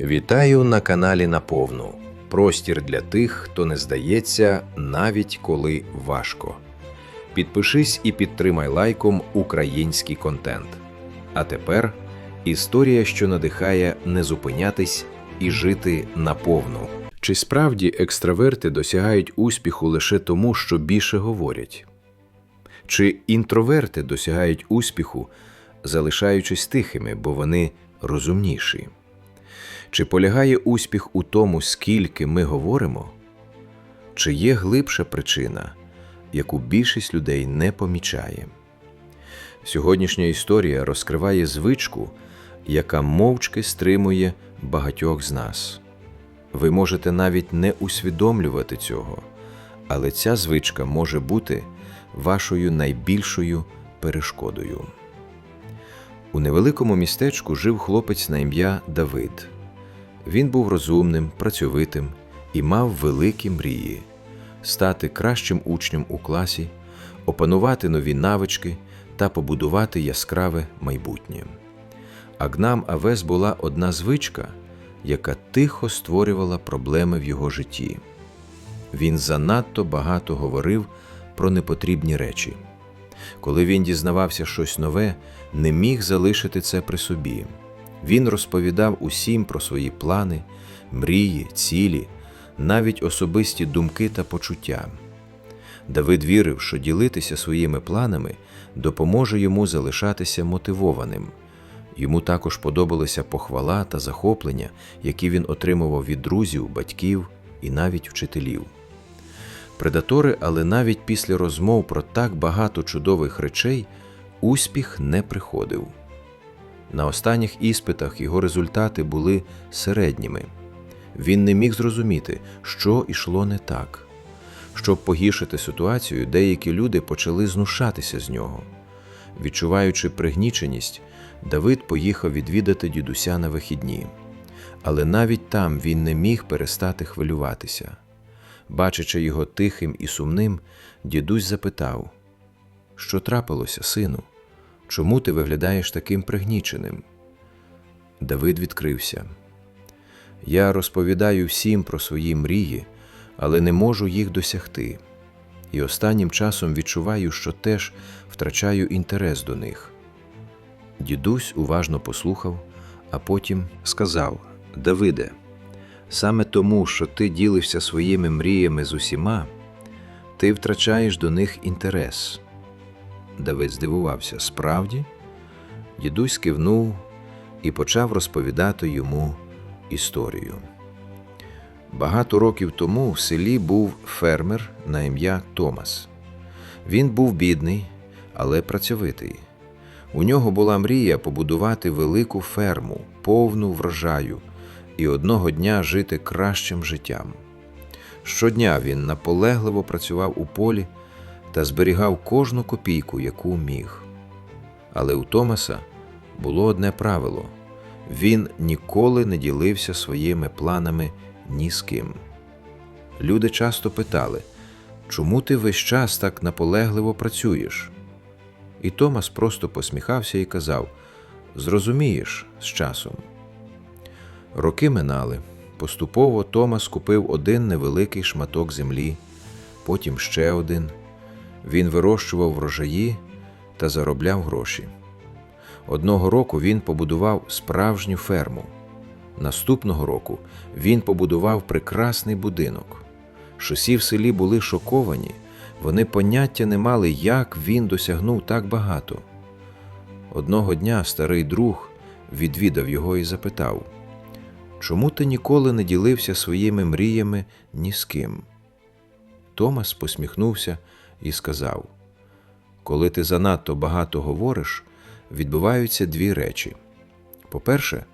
Вітаю на каналі Наповну. Простір для тих, хто не здається, навіть коли важко. Підпишись і підтримай лайком український контент. А тепер історія, що надихає не зупинятись і жити наповну. Чи справді екстраверти досягають успіху лише тому, що більше говорять? Чи інтроверти досягають успіху, залишаючись тихими, бо вони розумніші? Чи полягає успіх у тому, скільки ми говоримо? Чи є глибша причина, яку більшість людей не помічає? Сьогоднішня історія розкриває звичку, яка мовчки стримує багатьох з нас. Ви можете навіть не усвідомлювати цього, але ця звичка може бути вашою найбільшою перешкодою. У невеликому містечку жив хлопець на ім'я Давид. Він був розумним, працьовитим і мав великі мрії стати кращим учнем у класі, опанувати нові навички та побудувати яскраве майбутнє. Агнам Авес була одна звичка, яка тихо створювала проблеми в його житті. Він занадто багато говорив про непотрібні речі. Коли він дізнавався щось нове, не міг залишити це при собі. Він розповідав усім про свої плани, мрії, цілі, навіть особисті думки та почуття. Давид вірив, що ділитися своїми планами допоможе йому залишатися мотивованим. Йому також подобалася похвала та захоплення, які він отримував від друзів, батьків і навіть вчителів. Предатори, але навіть після розмов про так багато чудових речей успіх не приходив. На останніх іспитах його результати були середніми. Він не міг зрозуміти, що йшло не так. Щоб погіршити ситуацію, деякі люди почали знушатися з нього. Відчуваючи пригніченість, Давид поїхав відвідати дідуся на вихідні. Але навіть там він не міг перестати хвилюватися. Бачачи його тихим і сумним, дідусь запитав: Що трапилося, сину? Чому ти виглядаєш таким пригніченим? Давид відкрився. Я розповідаю всім про свої мрії, але не можу їх досягти. І останнім часом відчуваю, що теж втрачаю інтерес до них. Дідусь уважно послухав, а потім сказав: Давиде, саме тому, що ти ділишся своїми мріями з усіма, ти втрачаєш до них інтерес. Давид здивувався справді. Дідусь кивнув і почав розповідати йому історію. Багато років тому в селі був фермер на ім'я Томас. Він був бідний, але працьовитий. У нього була мрія побудувати велику ферму, повну врожаю, і одного дня жити кращим життям. Щодня він наполегливо працював у полі та зберігав кожну копійку, яку міг. Але у Томаса було одне правило він ніколи не ділився своїми планами ні з ким. Люди часто питали, чому ти весь час так наполегливо працюєш? І Томас просто посміхався і казав Зрозумієш з часом. Роки минали. Поступово Томас купив один невеликий шматок землі, потім ще один. Він вирощував врожаї та заробляв гроші. Одного року він побудував справжню ферму. Наступного року він побудував прекрасний будинок. Шосі в селі були шоковані, вони поняття не мали, як він досягнув так багато. Одного дня старий друг відвідав його і запитав Чому ти ніколи не ділився своїми мріями ні з ким? Томас посміхнувся і сказав: Коли ти занадто багато говориш, відбуваються дві речі. По-перше,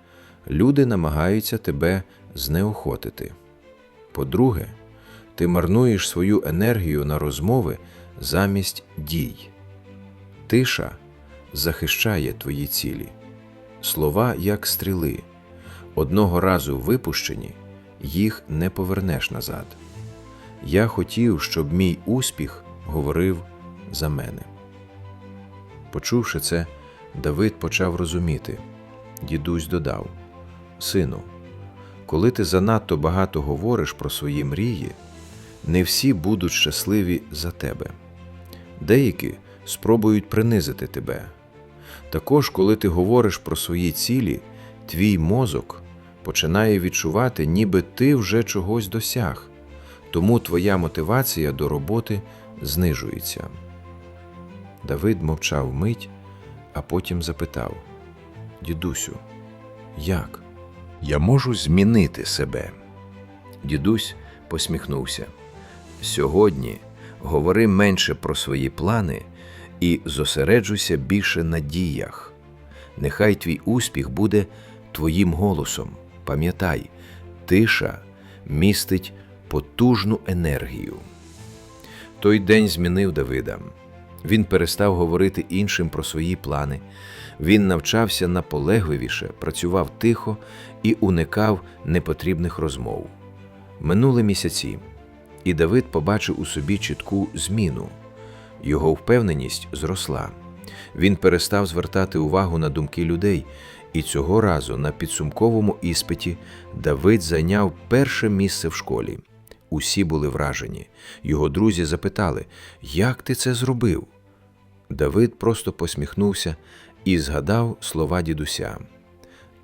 люди намагаються тебе знеохотити. По-друге, ти марнуєш свою енергію на розмови замість дій. Тиша захищає твої цілі. Слова як стріли. Одного разу випущені, їх не повернеш назад. Я хотів, щоб мій успіх говорив за мене. Почувши це, Давид почав розуміти. Дідусь додав: Сину, Коли ти занадто багато говориш про свої мрії, не всі будуть щасливі за тебе. Деякі спробують принизити тебе. Також, коли ти говориш про свої цілі, твій мозок починає відчувати, ніби ти вже чогось досяг, тому твоя мотивація до роботи знижується. Давид мовчав мить, а потім запитав: Дідусю, як? Я можу змінити себе. Дідусь посміхнувся. Сьогодні говори менше про свої плани і зосереджуйся більше на діях. Нехай твій успіх буде твоїм голосом. Пам'ятай, тиша містить потужну енергію. Той день змінив Давида. Він перестав говорити іншим про свої плани. Він навчався наполегливіше, працював тихо і уникав непотрібних розмов. Минули місяці, і Давид побачив у собі чітку зміну. Його впевненість зросла. Він перестав звертати увагу на думки людей, і цього разу на підсумковому іспиті Давид зайняв перше місце в школі. Усі були вражені. Його друзі запитали, як ти це зробив? Давид просто посміхнувся і згадав слова дідуся: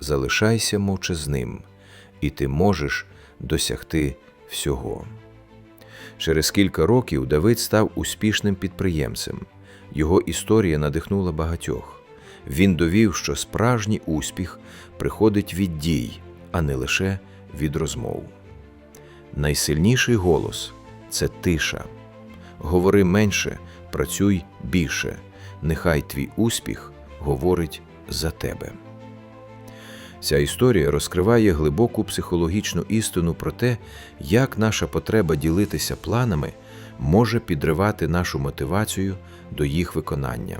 Залишайся мовчазним, і ти можеш досягти всього. Через кілька років Давид став успішним підприємцем. Його історія надихнула багатьох. Він довів, що справжній успіх приходить від дій, а не лише від розмов. Найсильніший голос це тиша. Говори менше, працюй більше. Нехай твій успіх говорить за тебе. Ця історія розкриває глибоку психологічну істину про те, як наша потреба ділитися планами може підривати нашу мотивацію до їх виконання.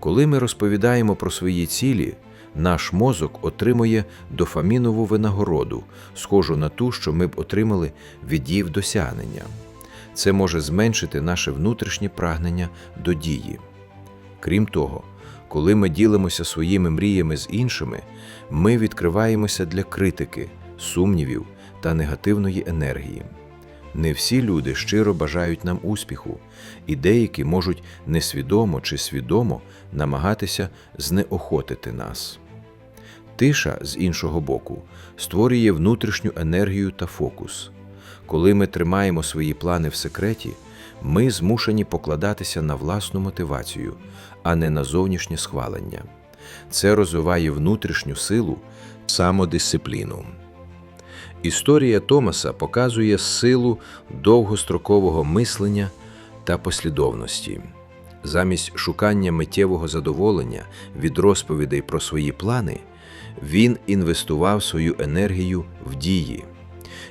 Коли ми розповідаємо про свої цілі, наш мозок отримує дофамінову винагороду, схожу на ту, що ми б отримали від її досягнення. Це може зменшити наше внутрішнє прагнення до дії. Крім того, коли ми ділимося своїми мріями з іншими, ми відкриваємося для критики, сумнівів та негативної енергії. Не всі люди щиро бажають нам успіху, і деякі можуть несвідомо чи свідомо намагатися знеохотити нас. Тиша, з іншого боку, створює внутрішню енергію та фокус. Коли ми тримаємо свої плани в секреті, ми змушені покладатися на власну мотивацію, а не на зовнішнє схвалення. Це розвиває внутрішню силу, самодисципліну. Історія Томаса показує силу довгострокового мислення та послідовності. Замість шукання миттєвого задоволення від розповідей про свої плани, він інвестував свою енергію в дії.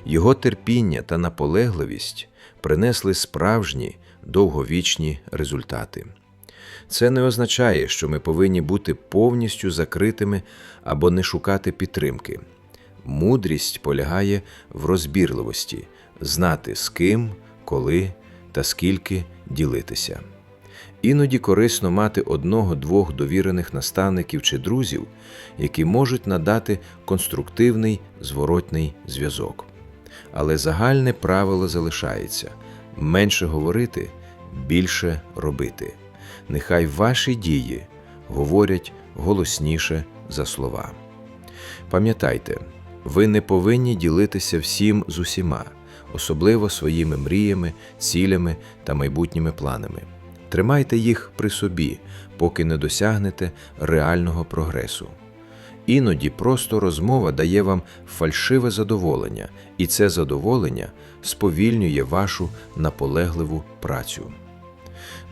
Його терпіння та наполегливість принесли справжні довговічні результати. Це не означає, що ми повинні бути повністю закритими або не шукати підтримки. Мудрість полягає в розбірливості, знати з ким, коли та скільки ділитися. Іноді корисно мати одного-двох довірених наставників чи друзів, які можуть надати конструктивний зворотний зв'язок. Але загальне правило залишається менше говорити, більше робити. Нехай ваші дії говорять голосніше за слова. Пам'ятайте, ви не повинні ділитися всім з усіма, особливо своїми мріями, цілями та майбутніми планами. Тримайте їх при собі, поки не досягнете реального прогресу. Іноді просто розмова дає вам фальшиве задоволення, і це задоволення сповільнює вашу наполегливу працю.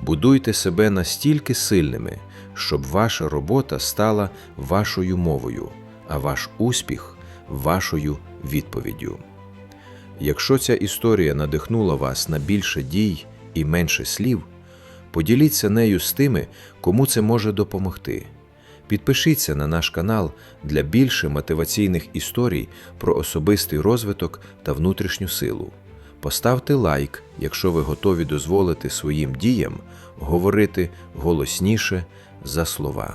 Будуйте себе настільки сильними, щоб ваша робота стала вашою мовою, а ваш успіх вашою відповіддю. Якщо ця історія надихнула вас на більше дій і менше слів, поділіться нею з тими, кому це може допомогти. Підпишіться на наш канал для більше мотиваційних історій про особистий розвиток та внутрішню силу. Поставте лайк, якщо ви готові дозволити своїм діям говорити голосніше за слова.